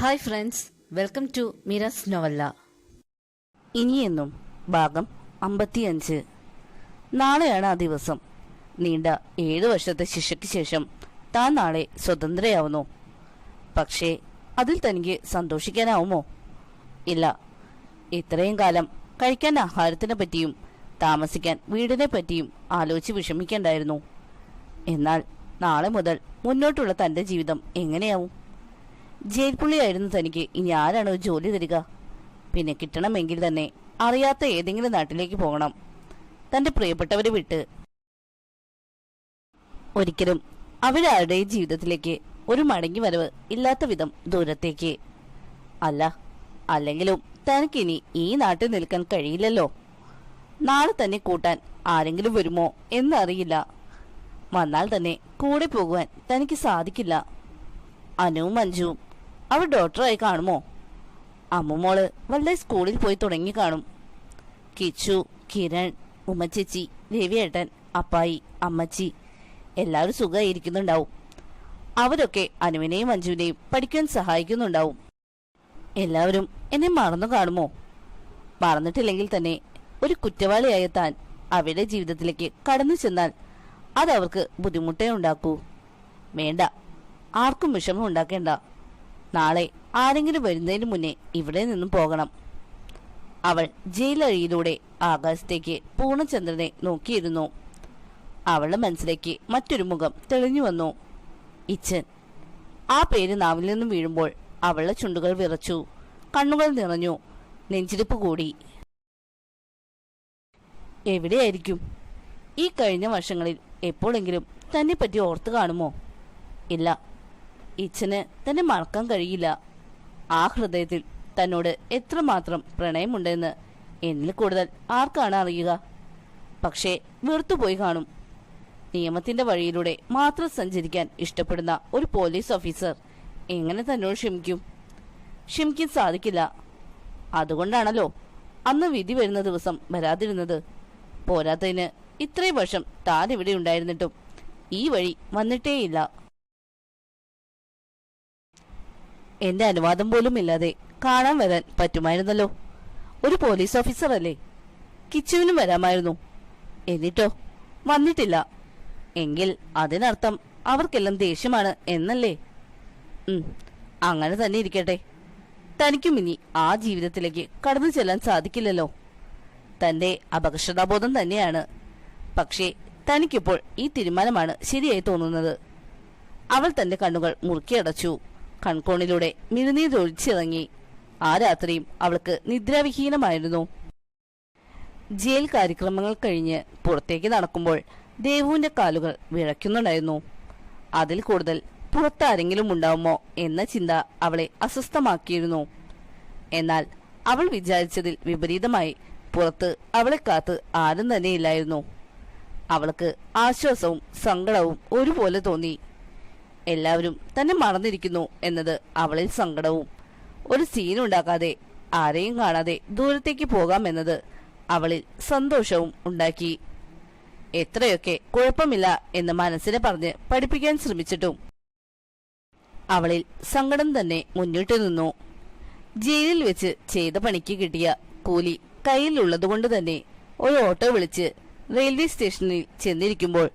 Hi friends welcome to മിറസ് novella ഇനിയെന്നും ഭാഗം അമ്പത്തിയഞ്ച്. നാളെയാണ് ആ ദിവസം. നീണ്ട ഏഴ് വർഷത്തെ ശിക്ഷയ്ക്ക് ശേഷം താൻ നാളെ സ്വതന്ത്രയാവുന്നു. പക്ഷേ അതിൽ തനിക്ക് സന്തോഷിക്കാനാവുമോ? ഇല്ല. ഇത്രയും കാലം കഴിക്കാൻ ആഹാരത്തിനെ പറ്റിയും താമസിക്കാൻ വീടിനെ പറ്റിയും ആലോചിച്ച് വിഷമിക്കണ്ടായിരുന്നു. എന്നാൽ നാളെ മുതൽ മുന്നോട്ടുള്ള തന്റെ ജീവിതം എങ്ങനെയാവും? ജയിൽ പുള്ളിയായിരുന്നു തനിക്ക്. ഇനി ആരാണ് ഒരു ജോലി തരിക? പിന്നെ കിട്ടണമെങ്കിൽ തന്നെ അറിയാത്ത ഏതെങ്കിലും നാട്ടിലേക്ക് പോകണം. തന്റെ പ്രിയപ്പെട്ടവരെ വിട്ട്. ഒരിക്കലും അവരാരുടെ ജീവിതത്തിലേക്ക് ഒരു മടങ്ങി വരവ് ഇല്ലാത്ത വിധം ദൂരത്തേക്ക്. അല്ല അല്ലെങ്കിലും തനിക്കിനി ഈ നാട്ടിൽ നിൽക്കാൻ കഴിയില്ലല്ലോ. നാളെ തന്നെ കൂട്ടാൻ ആരെങ്കിലും വരുമോ എന്നറിയില്ല. വന്നാൽ തന്നെ കൂടെ പോകുവാൻ തനിക്ക് സാധിക്കില്ല. അനുവും മഞ്ജുവും അവർ ഡോക്ടറായി കാണുമോ? അമ്മുമോൾ വല്ല സ്കൂളിൽ പോയി തുടങ്ങി കാണും. കിച്ചു കിരൺ ഉമ്മച്ചേച്ചി രവിയേട്ടൻ അപ്പായി അമ്മച്ചി എല്ലാവരും സുഖമായിരിക്കുന്നുണ്ടാവും. അവരൊക്കെ അനുവിനെയും മഞ്ജുവിനെയും പഠിക്കാൻ സഹായിക്കുന്നുണ്ടാവും. എല്ലാവരും എന്നെ മറന്നു കാണുമോ? മറന്നിട്ടില്ലെങ്കിൽ തന്നെ ഒരു കുറ്റവാളിയായ താൻ അവരുടെ ജീവിതത്തിലേക്ക് കടന്നു ചെന്നാൽ അതവർക്ക് ബുദ്ധിമുട്ടേ ഉണ്ടാക്കൂ. വേണ്ട ആർക്കും വിഷമം ഉണ്ടാക്കേണ്ട. നാളെ ആരെങ്കിലും വരുന്നതിന് മുന്നേ ഇവിടെ നിന്നും പോകണം. അവൾ ജയിലഴിയിലൂടെ ആകാശത്തേക്ക് പൂർണചന്ദ്രനെ നോക്കിയിരുന്നു. അവളുടെ മനസ്സിലേക്ക് മറ്റൊരു മുഖം തെളിഞ്ഞു വന്നു. ഇച്ചൻ ആ പേര് നാവിൽ നിന്നും വീഴുമ്പോൾ അവളുടെ ചുണ്ടുകൾ വിറച്ചു. കണ്ണുകൾ നിറഞ്ഞു. നെഞ്ചിരിപ്പ് കൂടി. എവിടെയായിരിക്കും? ഈ കഴിഞ്ഞ വർഷങ്ങളിൽ എപ്പോഴെങ്കിലും തന്നെ പറ്റി ഓർത്തു കാണുമോ? ഇല്ല. ഇച്ഛന് തന്നെ മറക്കാൻ കഴിയില്ല. ആ ഹൃദയത്തിൽ തന്നോട് എത്രമാത്രം പ്രണയമുണ്ടെന്ന് എന്നിൽ കൂടുതൽ ആർക്കാണ് അറിയുക? പക്ഷേ വെറുത്തുപോയി കാണും. നിയമത്തിന്റെ വഴിയിലൂടെ മാത്രം സഞ്ചരിക്കാൻ ഇഷ്ടപ്പെടുന്ന ഒരു പോലീസ് ഓഫീസർ എങ്ങനെ തന്നോട് ക്ഷമിക്കും? ക്ഷമിക്കാൻ സാധിക്കില്ല. അതുകൊണ്ടാണല്ലോ അന്ന് വിധി വരുന്ന ദിവസം വരാതിരുന്നത്. പോരാത്തതിന് ഇത്രയും വർഷം താൻ ഇവിടെ ഉണ്ടായിരുന്നിട്ടും ഈ വഴി വന്നിട്ടേയില്ല. എന്റെ അനുവാദം പോലും ഇല്ലാതെ കാണാൻ വരാൻ പറ്റുമായിരുന്നല്ലോ. ഒരു പോലീസ് ഓഫീസർ അല്ലേ? കിച്ചുവിനും വരാമായിരുന്നു. എന്നിട്ടോ? വന്നിട്ടില്ല. എങ്കിൽ അതിനർത്ഥം അവർക്കെല്ലാം ദേഷ്യമാണ് എന്നല്ലേ? അങ്ങനെ തന്നെ ഇരിക്കട്ടെ. തനിക്കും ഇനി ആ ജീവിതത്തിലേക്ക് കടന്നു ചെല്ലാൻ സാധിക്കില്ലല്ലോ. തന്റെ അപകർഷതാബോധം തന്നെയാണ്. പക്ഷേ തനിക്കിപ്പോൾ ഈ തീരുമാനമാണ് ശരിയായി തോന്നുന്നത്. അവൾ തന്റെ കണ്ണുകൾ മുറുക്കിയടച്ചു കൺകോണിലൂടെ മിഴുനീരൊഴിച്ചിറങ്ങി ആ രാത്രിയും അവൾക്ക് നിദ്രാവിഹീനമായിരുന്നു. ജയിൽ കാര്യക്രമങ്ങൾ കഴിഞ്ഞ് പുറത്തേക്ക് നടക്കുമ്പോൾ ദേവുവിന്റെ കാലുകൾ വിഴയ്ക്കുന്നുണ്ടായിരുന്നു അതിൽ കൂടുതൽ പുറത്താരെങ്കിലും ഉണ്ടാവുമോ എന്ന ചിന്ത അവളെ അസ്വസ്ഥമാക്കിയിരുന്നു. എന്നാൽ അവൾ വിചാരിച്ചതിൽ വിപരീതമായി പുറത്ത് അവളെ കാത്ത് ആരും തന്നെയില്ലായിരുന്നു. അവൾക്ക് ആശ്വാസവും സങ്കടവും ഒരുപോലെ തോന്നി. എല്ലാവരും തന്നെ മറന്നിരിക്കുന്നു എന്നത് അവളിൽ സങ്കടവും. ഒരു സീൻ ഉണ്ടാക്കാതെ ആരെയും കാണാതെ ദൂരത്തേക്ക് പോകാമെന്നത് അവളിൽ സന്തോഷവും ഉണ്ടാക്കി. എത്രയൊക്കെ കുഴപ്പമില്ല എന്ന് മനസ്സിനെ പറഞ്ഞ് പഠിപ്പിക്കാൻ ശ്രമിച്ചിട്ടും അവളിൽ സങ്കടം തന്നെ മുന്നിട്ട് നിന്നു. ജയിലിൽ വെച്ച് ചെയ്ത പണിക്ക് കിട്ടിയ കൂലി കയ്യിലുള്ളതുകൊണ്ട് തന്നെ ഒരു ഓട്ടോ വിളിച്ച് റെയിൽവേ സ്റ്റേഷനിൽ ചെന്നിരിക്കുമ്പോൾ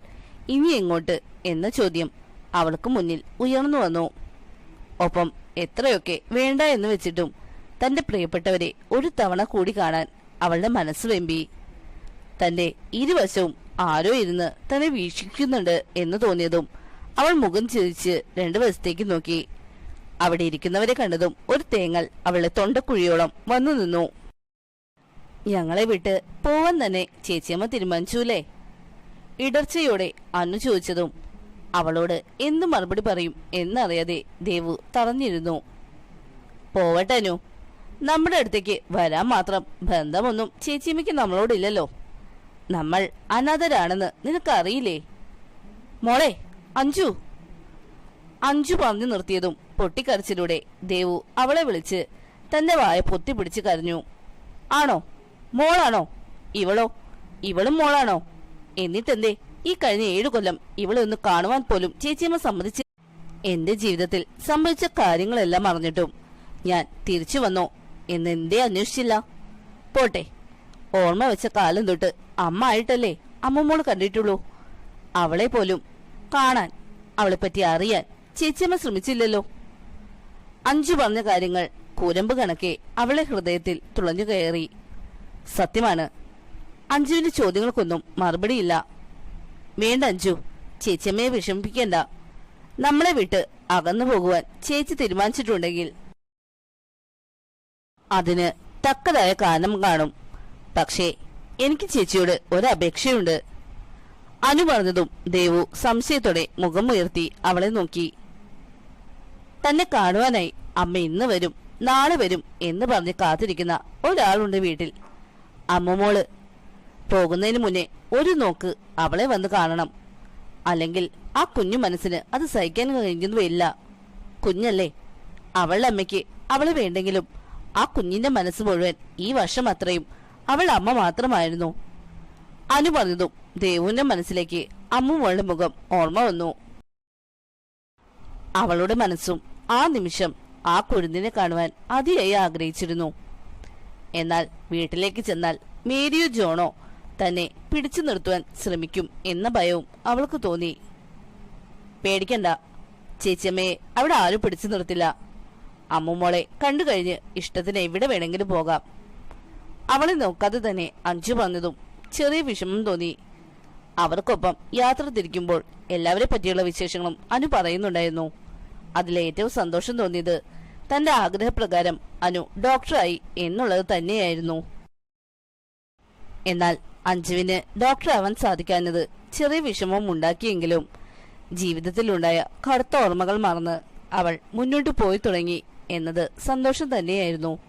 ഇനി എങ്ങോട്ട് എന്ന ചോദ്യം അവൾക്ക് മുന്നിൽ ഉയർന്നു വന്നു. ഒപ്പം എത്രയൊക്കെ വേണ്ട എന്ന് വെച്ചിട്ടും തന്റെ പ്രിയപ്പെട്ടവരെ ഒരു തവണ കൂടി കാണാൻ അവളുടെ മനസ്സ് വെമ്പി. തന്റെ ഇരുവശവും ആരോ ഇരുന്ന് തന്നെ വീക്ഷിക്കുന്നുണ്ട് എന്ന് തോന്നിയതും അവൾ മുഖം ചിരിച്ച് രണ്ടു വശത്തേക്ക് നോക്കി. അവിടെ ഇരിക്കുന്നവരെ കണ്ടതും ഒരു തേങ്ങൽ അവളുടെ തൊണ്ടക്കുഴിയോളം വന്നു നിന്നു. ഞങ്ങളെ വിട്ട് പോവാൻ തന്നെ ചേച്ചിയമ്മ തീരുമാനിച്ചുല്ലേ? ഇടർച്ചയോടെ അന്നു ചോദിച്ചതും അവളോട് എന്ത് മറുപടി പറയും? എന്നറിയാതെ ദേവു തറഞ്ഞിരുന്നു പോവട്ടെനു നമ്മുടെ അടുത്തേക്ക് വരാൻ മാത്രം ബന്ധമൊന്നും ചേച്ചിയമ്മയ്ക്ക് നമ്മളോടില്ലല്ലോ. നമ്മൾ അനാഥരാണെന്ന് നിനക്കറിയില്ലേ? മോളെ അഞ്ചു അഞ്ചു പറഞ്ഞു നിർത്തിയതും പൊട്ടിക്കരച്ചിലൂടെ ദേവു അവളെ വിളിച്ച് തന്റെ വായ പൊത്തിപ്പിടിച്ച് കരഞ്ഞു. ആണോ? മോളാണോ? ഇവളോ? ഇവളും മോളാണോ? എന്നിട്ടെന്തേ? ഈ കഴിഞ്ഞ ഏഴു കൊല്ലം ഇവളെ ഒന്ന് കാണുവാൻ പോലും ചേച്ചിയമ്മ സമ്മതിച്ച് എന്റെ ജീവിതത്തിൽ സംഭവിച്ച കാര്യങ്ങളെല്ലാം അറിഞ്ഞിട്ടും ഞാൻ തിരിച്ചു വന്നോ എന്ന് എന്തേ അന്വേഷിച്ചില്ല. പോട്ടെ ഓർമ്മ വെച്ച കാലം തൊട്ട് അമ്മ ആയിട്ടല്ലേ അമ്മമ്മോൾ കണ്ടിട്ടുള്ളൂ. അവളെ പോലും കാണാൻ അവളെപ്പറ്റി പറ്റി അറിയാൻ ചേച്ചിയമ്മ ശ്രമിച്ചില്ലല്ലോ. അഞ്ചു പറഞ്ഞ കാര്യങ്ങൾ കൂരമ്പ് കണക്കെ അവളെ ഹൃദയത്തിൽ തുളഞ്ഞു കയറി. സത്യമാണ് അഞ്ജുവിന്റെ ചോദ്യങ്ങൾക്കൊന്നും മറുപടിയില്ല. വേണ്ട അഞ്ചു ചേച്ചിയമ്മയെ വിഷമിപ്പിക്കണ്ട. നമ്മളെ വിട്ട് അകന്നു പോകുവാൻ ചേച്ചി തീരുമാനിച്ചിട്ടുണ്ടെങ്കിൽ അതിന് തക്കതായ കാരണം കാണും. പക്ഷേ എനിക്ക് ചേച്ചിയോട് ഒരപേക്ഷയുണ്ട് അനു പറഞ്ഞതും ദേവു സംശയത്തോടെ മുഖം ഉയർത്തി അവളെ നോക്കി. തന്നെ കാണുവാനായി അമ്മ ഇന്ന് വരും നാളെ വരും എന്ന് പറഞ്ഞ് കാത്തിരിക്കുന്ന ഒരാളുണ്ട് വീട്ടിൽ. അമ്മമോൾ പോകുന്നതിന് മുന്നേ ഒരു നോക്ക് അവളെ വന്ന് കാണണം. അല്ലെങ്കിൽ ആ കുഞ്ഞു മനസ്സിന് അത് സഹിക്കാൻ കഴിയുന്നതുമില്ല കുഞ്ഞല്ലേ അവളുടെ അമ്മയ്ക്ക് അവളെ വേണ്ടെങ്കിലും ആ കുഞ്ഞിന്റെ മനസ്സ് മുഴുവൻ ഈ വർഷം അത്രയും അവൾ അമ്മ മാത്രമായിരുന്നു. അനു പറഞ്ഞതും ദേവുവിന്റെ മനസ്സിലേക്ക് അമ്മുമോളുടെ മുഖം ഓർമ്മ വന്നു. അവളുടെ മനസ്സും ആ നിമിഷം ആ കുരുന്നിനെ കാണുവാൻ അതിയായി ആഗ്രഹിച്ചിരുന്നു. എന്നാൽ വീട്ടിലേക്ക് ചെന്നാൽ മേരിയോ ജോണോ തന്നെ പിടിച്ചു നിർത്തുവാൻ ശ്രമിക്കും എന്ന ഭയവും അവൾക്ക് തോന്നി. പേടിക്കണ്ട. ചേച്ചിയമ്മയെ അവിടെ ആരും പിടിച്ചു നിർത്തില്ല. അമ്മുമോളെ കണ്ടു കഴിഞ്ഞ് ഇഷ്ടത്തിന് എവിടെ വേണമെങ്കിലും പോകാം. അവളെ നോക്കാതെ തന്നെ അഞ്ചു പറഞ്ഞതും ചെറിയ വിഷമം തോന്നി. അവർക്കൊപ്പം യാത്ര തിരിക്കുമ്പോൾ എല്ലാവരെ പറ്റിയുള്ള വിശേഷങ്ങളും അനു പറയുന്നുണ്ടായിരുന്നു. അതിലേറ്റവും സന്തോഷം തോന്നിയത് തന്റെ ആഗ്രഹപ്രകാരം അനു ഡോക്ടറായി എന്നുള്ളത് തന്നെയായിരുന്നു. എന്നാൽ അഞ്ജുവിന് ഡോക്ടറാവാൻ സാധിക്കാഞ്ഞത് ചെറിയ വിഷമവും ഉണ്ടാക്കിയെങ്കിലും ജീവിതത്തിലുണ്ടായ കടുത്ത ഓർമ്മകൾ മറന്ന് അവൾ മുന്നോട്ട് പോയി തുടങ്ങി എന്നത് സന്തോഷം തന്നെയായിരുന്നു.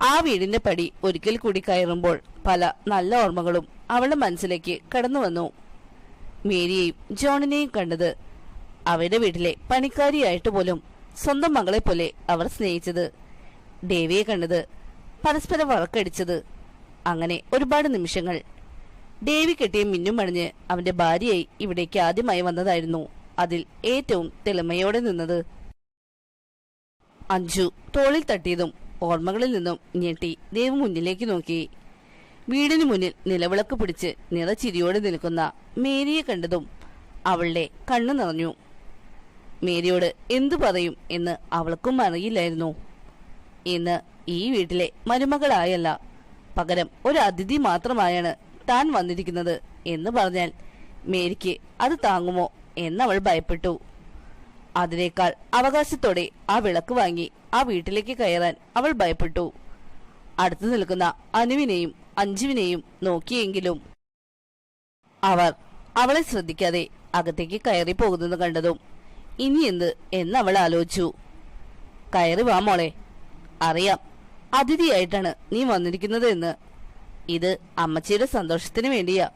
ആ വീടിന്റെ പടി ഒരിക്കൽ കൂടി കയറുമ്പോൾ പല നല്ല ഓർമ്മകളും അവളുടെ മനസ്സിലേക്ക് കടന്നു വന്നു. മേരിയെയും ജോണിനെയും കണ്ടത് അവരുടെ വീട്ടിലെ പണിക്കാരിയായിട്ട് പോലും സ്വന്തം മകളെ പോലെ അവർ സ്നേഹിച്ചത്. ദേവിയെ കണ്ടത് പരസ്പരം വഴക്കടിച്ചത് അങ്ങനെ ഒരുപാട് നിമിഷങ്ങൾ. ദേവി കെട്ടിയ മിന്നും മണിഞ്ഞ് അവന്റെ ഭാര്യയായി ഇവിടേക്ക് ആദ്യമായി വന്നതായിരുന്നു. അതിൽ ഏറ്റവും തെളിമയോടെ നിന്നത് അഞ്ജു. തോളിൽ തട്ടിയതും ഓർമ്മകളിൽ നിന്നും ഞെട്ടി ദേവ് മുന്നിലേക്ക് നോക്കി. വീടിന് മുന്നിൽ നിലവിളക്ക് പിടിച്ച് നിറച്ചിരിയോടെ നിൽക്കുന്ന മേരിയെ കണ്ടതും അവളുടെ കണ്ണു നിറഞ്ഞു. മേരിയോട് എന്തു പറയും എന്ന് അവൾക്കും അറിയില്ലായിരുന്നു. ഇന്ന് ഈ വീട്ടിലെ മരുമകളായല്ല പകരം ഒരു അതിഥി മാത്രമായാണ് താൻ വന്നിരിക്കുന്നത് എന്ന് പറഞ്ഞാൽ മേരിക്ക് അത് താങ്ങുമോ എന്നവൾ ഭയപ്പെട്ടു. അതിനേക്കാൾ അവകാശത്തോടെ ആ വിളക്ക് വാങ്ങി ആ വീട്ടിലേക്ക് കയറാൻ അവൾ ഭയപ്പെട്ടു. അടുത്തു നിൽക്കുന്ന അനുവിനെയും അഞ്ജുവിനെയും നോക്കിയെങ്കിലും അവർ അവളെ ശ്രദ്ധിക്കാതെ അകത്തേക്ക് കയറി പോകുന്നത് കണ്ടതും ഇനി എന്ത് എന്ന് അവൾ ആലോചിച്ചു. കയറി വാ മോളെ. അറിയാം അതിഥിയായിട്ടാണ് നീ വന്നിരിക്കുന്നത് എന്ന്. ഇത് അമ്മച്ചിയുടെ സന്തോഷത്തിന് വേണ്ടിയാ.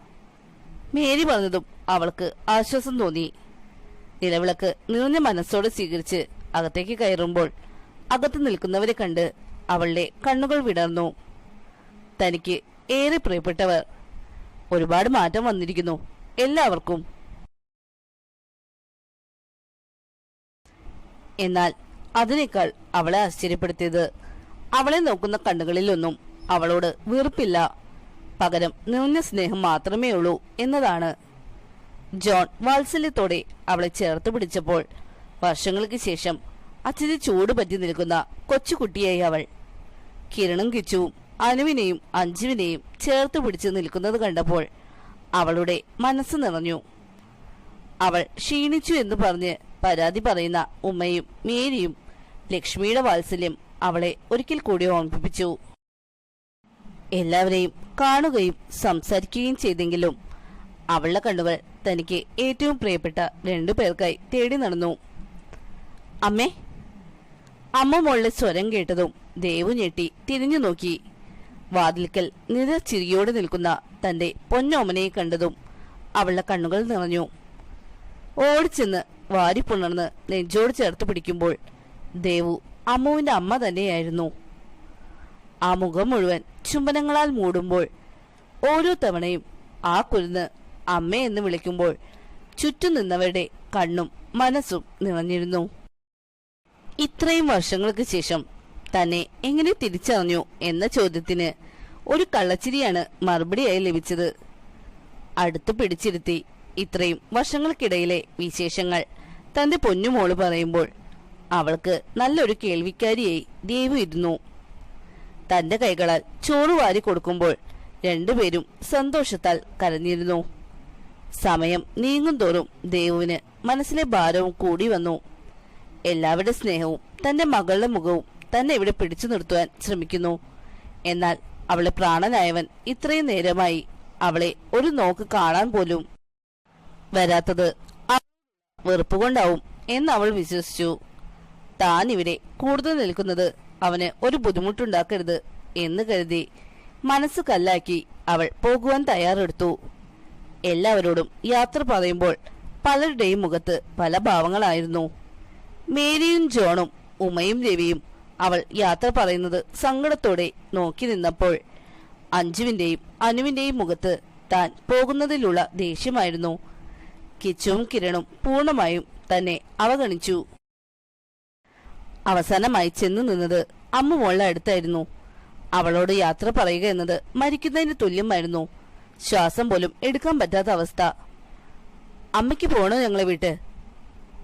മേരി പറഞ്ഞതും അവൾക്ക് ആശ്വാസം തോന്നി. നിലവിളക്ക് നിറഞ്ഞ മനസ്സോടെ സ്വീകരിച്ച് അകത്തേക്ക് കയറുമ്പോൾ അകത്ത് നിൽക്കുന്നവരെ കണ്ട് അവളുടെ കണ്ണുകൾ വിടർന്നു. തനിക്ക് ഏറെ പ്രിയപ്പെട്ടവർ. ഒരുപാട് മാറ്റം വന്നിരിക്കുന്നു. എല്ലാവർക്കും. എന്നാൽ അതിനേക്കാൾ അവളെ ആശ്ചര്യപ്പെടുത്തിയത് അവളെ നോക്കുന്ന കണ്ണുകളിലൊന്നും അവളോട് വീർപ്പില്ല. പകരം നിന്ന സ്നേഹം മാത്രമേ ഉള്ളൂ എന്നതാണ്. ജോൺ വാത്സല്യത്തോടെ അവളെ ചേർത്ത് പിടിച്ചപ്പോൾ വർഷങ്ങൾക്ക് ശേഷം അച്ഛന് ചൂട് പറ്റി നിൽക്കുന്ന കൊച്ചുകുട്ടിയായി അവൾ. കിരണും കിച്ചുവും അനുവിനെയും അഞ്ജുവിനെയും ചേർത്ത് പിടിച്ച് നിൽക്കുന്നത് കണ്ടപ്പോൾ അവളുടെ മനസ്സ് നിറഞ്ഞു. അവൾ ക്ഷീണിച്ചു എന്ന് പറഞ്ഞ് പരാതി പറയുന്ന ഉമ്മയും മേരിയും ലക്ഷ്മിയുടെ വാത്സല്യം അവളെ ഒരിക്കൽ കൂടി ഓർമ്മിപ്പിച്ചു. എല്ലാവരെയും കാണുകയും സംസാരിക്കുകയും ചെയ്തെങ്കിലും അവളുടെ കണ്ണുകൾ തനിക്ക് ഏറ്റവും പ്രിയപ്പെട്ട രണ്ടു പേർക്കായി തേടി നടന്നു. അമ്മേ അമ്മ മോളുടെ സ്വരം കേട്ടതും ദേവു ഞെട്ടി തിരിഞ്ഞു നോക്കി. വാതിൽക്കൽ നിരച്ചിരിയോടെ നിൽക്കുന്ന തന്റെ പൊന്നോമനയെ കണ്ടതും അവളുടെ കണ്ണുകൾ നിറഞ്ഞു. ഓടിച്ചെന്ന് വാരിപ്പുണർന്ന് നെഞ്ചോട് ചേർത്ത് പിടിക്കുമ്പോൾ ദേവു അമ്മുവിന്റെ അമ്മ തന്നെയായിരുന്നു. ആ മുഖം മുഴുവൻ ചുംബനങ്ങളാൽ മൂടുമ്പോൾ ഓരോ തവണയും ആ കുരുന്ന് അമ്മയെന്ന് വിളിക്കുമ്പോൾ ചുറ്റും നിന്നവരുടെ കണ്ണും മനസ്സും നിറഞ്ഞിരുന്നു. ഇത്രയും വർഷങ്ങൾക്ക് ശേഷം തന്നെ എങ്ങനെ തിരിച്ചറിഞ്ഞു എന്ന ചോദ്യത്തിന് ഒരു കള്ളച്ചിരിയാണ് മറുപടിയായി ലഭിച്ചത്. അടുത്ത് പിടിച്ചിരുത്തി ഇത്രയും വർഷങ്ങൾക്കിടയിലെ വിശേഷങ്ങൾ തന്റെ പൊന്നുമോൾ പറയുമ്പോൾ അവൾക്ക് നല്ലൊരു കേൾവിക്കാരിയായി ദേവു ഇരുന്നു. തന്റെ കൈകളാൽ ചോറ് വാരി കൊടുക്കുമ്പോൾ രണ്ടുപേരും സന്തോഷത്താൽ കരഞ്ഞിരുന്നു. സമയം നീങ്ങും തോറും ദേവുവിന് മനസ്സിലെ ഭാരവും കൂടി വന്നു. എല്ലാവരുടെ സ്നേഹവും തന്റെ മകളുടെ മുഖവും തന്നെ ഇവിടെ പിടിച്ചു നിർത്തുവാൻ ശ്രമിക്കുന്നു. എന്നാൽ അവളെ പ്രാണനായവൻ ഇത്രയും നേരമായി അവളെ ഒരു നോക്ക് കാണാൻ പോലും വരാത്തത് വെറുപ്പുകൊണ്ടാവും എന്നവൾ വിശ്വസിച്ചു. താൻ ഇവിടെ കൂടുതൽ നിൽക്കുന്നത് അവന് ഒരു ബുദ്ധിമുട്ടുണ്ടാക്കരുത് എന്ന് കരുതി മനസ്സ് കല്ലാക്കി അവൾ പോകുവാൻ തയ്യാറെടുത്തു. എല്ലാവരോടും യാത്ര പറയുമ്പോൾ പലരുടെയും മുഖത്ത് പല ഭാവങ്ങളായിരുന്നു. മേരിയും ജോണും ഉമയും രവിയും അവൾ യാത്ര പറയുന്നത് സങ്കടത്തോടെ നോക്കി നിന്നപ്പോൾ അഞ്ജുവിന്റെയും അനുവിന്റെയും മുഖത്ത് താൻ പോകുന്നതിലുള്ള ദേഷ്യമായിരുന്നു. കിച്ചുവും കിരണും പൂർണമായും തന്നെ അവഗണിച്ചു. അവസാനമായി ചെന്നു നിന്നത് അമ്മുമോളുടെ അടുത്തായിരുന്നു. അവളോട് യാത്ര പറയുക എന്നത് മരിക്കുന്നതിന് തുല്യമായിരുന്നു. ശ്വാസം പോലും എടുക്കാൻ പറ്റാത്ത അവസ്ഥ. അമ്മയ്ക്ക് പോണോ ഞങ്ങളെ വീട്ട്?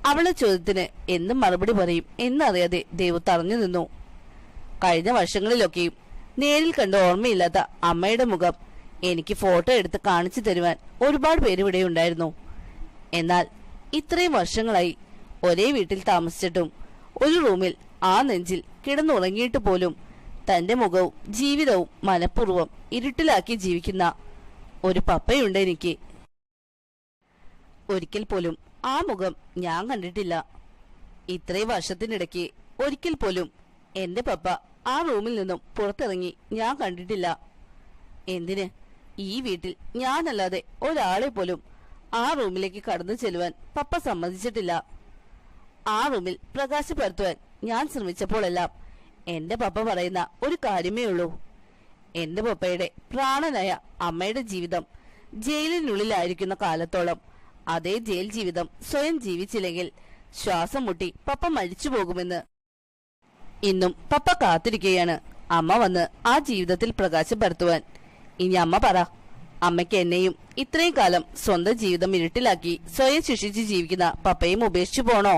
അവളെ ചോദ്യത്തിന് എന്നും മറുപടി പറയും എന്നറിയാതെ ദേവു തറഞ്ഞു നിന്നു. കഴിഞ്ഞ വർഷങ്ങളിലൊക്കെയും നേരിൽ കണ്ട ഓർമ്മയില്ലാത്ത അമ്മയുടെ മുഖം എനിക്ക് ഫോട്ടോ എടുത്ത് കാണിച്ചു തരുവാൻ ഒരുപാട് പേര് ഇവിടെ ഉണ്ടായിരുന്നു എന്നാൽ ഇത്രയും വർഷങ്ങളായി ഒരേ വീട്ടിൽ താമസിച്ചിട്ടും ഒരു റൂമിൽ ആ നെഞ്ചിൽ കിടന്നുറങ്ങിയിട്ട് പോലും തന്റെ മുഖവും ജീവിതവും മനഃപൂർവം ഇരുട്ടിലാക്കി ജീവിക്കുന്ന ഒരു പപ്പയുണ്ട് എനിക്ക്. ഒരിക്കൽ പോലും ആ മുഖം ഞാൻ കണ്ടിട്ടില്ല. ഇത്രയും വർഷത്തിനിടയ്ക്ക് ഒരിക്കൽ പോലും എന്റെ പപ്പ ആ റൂമിൽ നിന്നും പുറത്തിറങ്ങി ഞാൻ കണ്ടിട്ടില്ല. എന്തിന്? ഈ വീട്ടിൽ ഞാനല്ലാതെ ഒരാളെ പോലും ആ റൂമിലേക്ക് കടന്നു ചെല്ലുവാൻ പപ്പ സമ്മതിച്ചിട്ടില്ല. ആ റൂമിൽ പ്രകാശപ്പെടുത്തുവാൻ ഞാൻ ശ്രമിച്ചപ്പോഴെല്ലാം എന്റെ പപ്പ പറയുന്ന ഒരു കാര്യമേ ഉള്ളൂ. എന്റെ പപ്പയുടെ പ്രാണനായ അമ്മയുടെ ജീവിതം ജയിലിനുള്ളിലായിരിക്കുന്ന കാലത്തോളം അതേ ജയിൽ ജീവിതം സ്വയം ജീവിച്ചില്ലെങ്കിൽ ശ്വാസം മുട്ടി പപ്പ മരിച്ചു പോകുമെന്ന്. ഇന്നും പപ്പ കാത്തിരിക്കുകയാണ് അമ്മ വന്ന് ആ ജീവിതത്തിൽ പ്രകാശം പരത്തുവാൻ. ഇനി അമ്മ പറ അമ്മയ്ക്ക് എന്നെയും ഇത്രയും കാലം സ്വന്തം ജീവിതം ഇരുട്ടിലാക്കി സ്വയം ശിക്ഷിച്ച് ജീവിക്കുന്ന പപ്പയും ഉപേക്ഷിച്ചു പോണോ?